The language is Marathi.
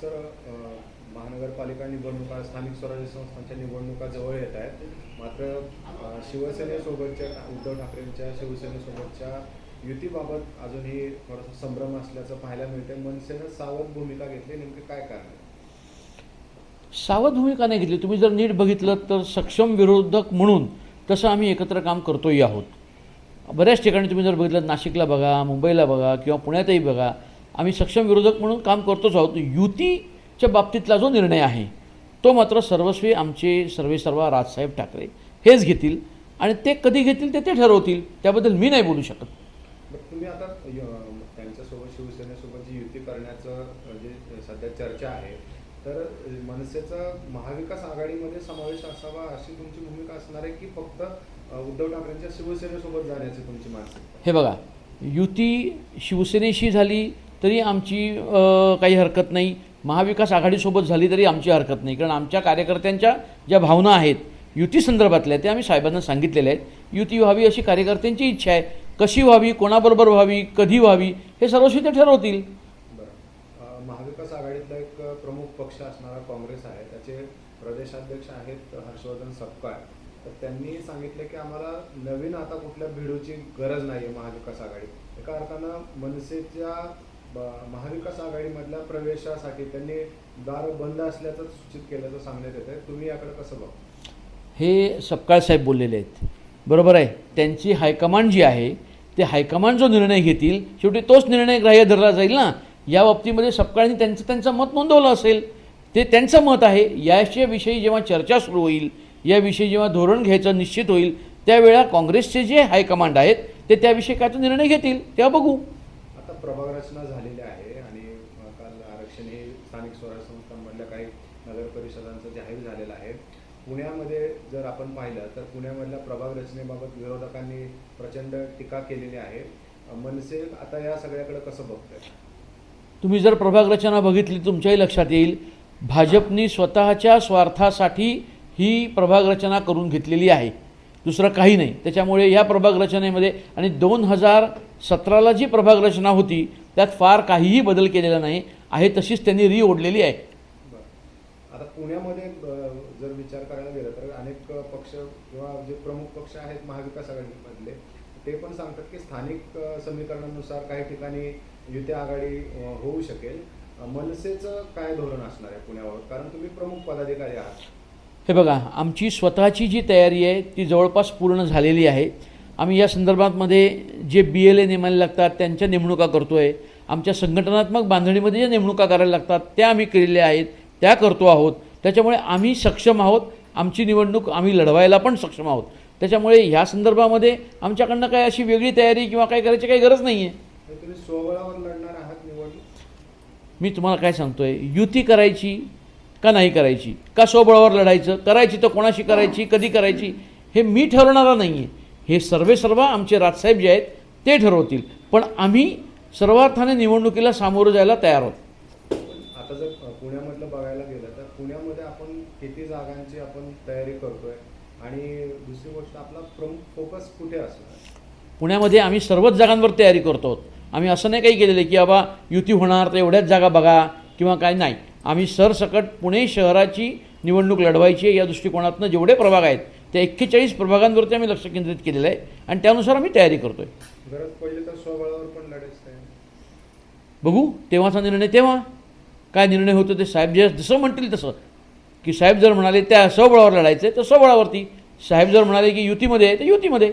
सर महानगरपालिका निवडणुका स्थानिक स्वराज्य संस्थांच्या निवडणुका जवळ येत आहेत. मात्र शिवसेनेसोबतच्या उद्धव ठाकरेंच्या शिवसेनेसोबतच्या युतीबाबत अजूनही थोडासा संभ्रम असल्याचं पाहायला मिळते मनसेनं सावध भूमिका घेतली. नेमकं काय कारण सावध भूमिका नाही घेतली. तुम्ही जर नीट बघितलं तर सक्षम विरोधक म्हणून तसं आम्ही एकत्र काम करतोही आहोत. बऱ्याच ठिकाणी तुम्ही जर बघितलं नाशिकला बघा मुंबईला बघा किंवा पुण्यातही बघा आम्ही सक्षम विरोधक म्हणून काम करतोच आहोत. युतीच्या बाबतीतला जो निर्णय आहे तो मात्र सर्वस्वी आमचे सर्वे सर्व राजसाहेब ठाकरे हेच घेतील आणि ते कधी घेतील ते ते ठरवतील त्याबद्दल मी नाही बोलू शकत. तुम्ही आता त्यांच्यासोबत शिवसेनेसोबत जी युती करण्याचं जे सध्या चर्चा आहे तर मनसेचा महाविकास आघाडीमध्ये समावेश असावा अशी तुमची भूमिका असणार आहे की फक्त उद्धव ठाकरेंच्या शिवसेनेसोबत जाण्याची तुमची मानसिकता? हे बघा युती शिवसेनेशी झाली तरी आमची काही हरकत नाही. महाविकास आघाडीसोबत झाली तरी आमची हरकत नाही. कारण आमच्या कार्यकर्त्यांच्या ज्या भावना आहेत युती संदर्भातल्या त्या आम्ही साहेबांना सांगितलेल्या आहेत. युती व्हावी अशी कार्यकर्त्यांची इच्छा आहे. कशी व्हावी कोणाबरोबर व्हावी कधी व्हावी हे सर्वस्वी ते ठरवतील. बरं. महाविकास आघाडीतला एक प्रमुख पक्ष असणारा काँग्रेस आहे. त्याचे प्रदेशाध्यक्ष आहेत हर्षवर्धन सपकाळ. तर त्यांनी सांगितले की आम्हाला नवीन आता कुठल्या भिडूची गरज नाही आहे महाविकास आघाडीत. एका अर्थानं मनसेच्या महाविकास आघाडीमधल्या प्रवेशासाठी त्यांनी दार बंद असल्याचं सूचित केल्याचं सांगण्यात येत आहे तुम्ही याकडे कसं बघता? हे सपकाळ साहेब बोललेले आहेत. बरोबर आहे. त्यांची हायकमांड जी आहे ते हायकमांड जो निर्णय घेतील शेवटी तोच निर्णय ग्राह्य धरला जाईल ना? या बाबतीमध्ये सपकाळनी त्यांचं त्यांचं मत नोंदवलं असेल. ते त्यांचं मत आहे. याच्याविषयी जेव्हा चर्चा सुरू होईल याविषयी जेव्हा धोरण घ्यायचं निश्चित होईल त्यावेळा काँग्रेसचे जे हायकमांड आहेत ते त्याविषयी काय तो निर्णय घेतील तेव्हा बघू. प्रभाग रचना झालेली आहे आणि काल आरक्षण हे स्थानिक स्वराज्य संस्थांमधल्या काही नगर परिषदांचं जाहीर झालेलं आहे. पुण्यामध्ये जर आपण पाहिलं तर पुण्यामधल्या प्रभाग रचनेबाबत विरोधकांनी प्रचंड टीका केलेली आहे. मनसे आता या सगळ्याकडे कसं बघतंय? तुम्ही जर प्रभाग रचना बघितली तुमच्याही लक्षात येईल भाजपनी स्वतःच्या स्वार्थासाठी ही प्रभाग रचना करून घेतलेली आहे. दुसरं काही नाही. त्याच्यामुळे या प्रभाग रचनेमध्ये आणि दोन हजार सतराला जी प्रभाग रचना होती त्यात फार काहीही बदल केलेला नाही. आहे तशीच त्यांनी री ओढलेली आहे. बरं. आता पुण्यामध्ये जर विचार करायला गेला तर अनेक पक्ष किंवा जे प्रमुख पक्ष आहेत महाविकास आघाडीमधले ते पण सांगतात की स्थानिक समीकरणानुसार काही ठिकाणी युती आघाडी होऊ शकेल. मनसेचं काय धोरण असणार आहे पुण्यावर? कारण तुम्ही प्रमुख पदाधिकारी आहात. हे बघा आमची स्वतःची जी तयारी आहे ती जवळपास पूर्ण झालेली आहे. आम्ही या संदर्भामध्ये जे बी एल ए नेमायला लागतात त्यांच्या नेमणुका करतो आहे आमच्या संघटनात्मक बांधणीमध्ये ज्या नेमणुका करायला लागतात त्या आम्ही केलेल्या आहेत त्या करतो आहोत. त्याच्यामुळे आम्ही सक्षम आहोत. आमची निवडणूक आम्ही लढवायला पण सक्षम आहोत. त्याच्यामुळे ह्या संदर्भामध्ये आमच्याकडनं काय अशी वेगळी तयारी किंवा काय करायची काही गरज नाही आहे मी तुम्हाला काय सांगतोय युती करायची का नाही करायची? का स्वबळावर लढायचं? करायची तर कोणाशी करायची? कधी करायची? हे मी ठरवणारा नाही आहे हे सर्वे सर्व आमचे राजसाहेब जे आहेत ते ठरवतील. पण आम्ही सर्वार्थाने निवडणुकीला सामोरं जायला तयार आहोत. आता जर पुण्यामधलं बघायला गेलं तर पुण्यामध्ये आपण किती जागांची आपण तयारी करतोय आणि दुसरी गोष्ट आपला प्रमुख फोकस कुठे असणार? पुण्यामध्ये आम्ही सर्वच जागांवर तयारी करतो आम्ही असं नाही काही केलेलं की बाबा युती होणार तर एवढ्याच जागा बघा किंवा काय नाही. आम्ही सरसकट पुणे शहराची निवडणूक लढवायची आहे या दृष्टिकोनातनं जेवढे प्रभाग आहेत त्या एक्केचाळीस प्रभागांवरती आम्ही लक्ष केंद्रित केलेलं आहे आणि त्यानुसार आम्ही तयारी करतो आहे गरज पडली तर स्वबळावर पण लढायचं बघू तेव्हाचा निर्णय तेव्हा. काय निर्णय होतो ते साहेब जे जसं म्हणतील तसं. की साहेब जर म्हणाले त्या स्वबळावर लढायचं आहे तर स्वबळावरती. साहेब जर म्हणाले की युतीमध्ये आहे तर युतीमध्ये.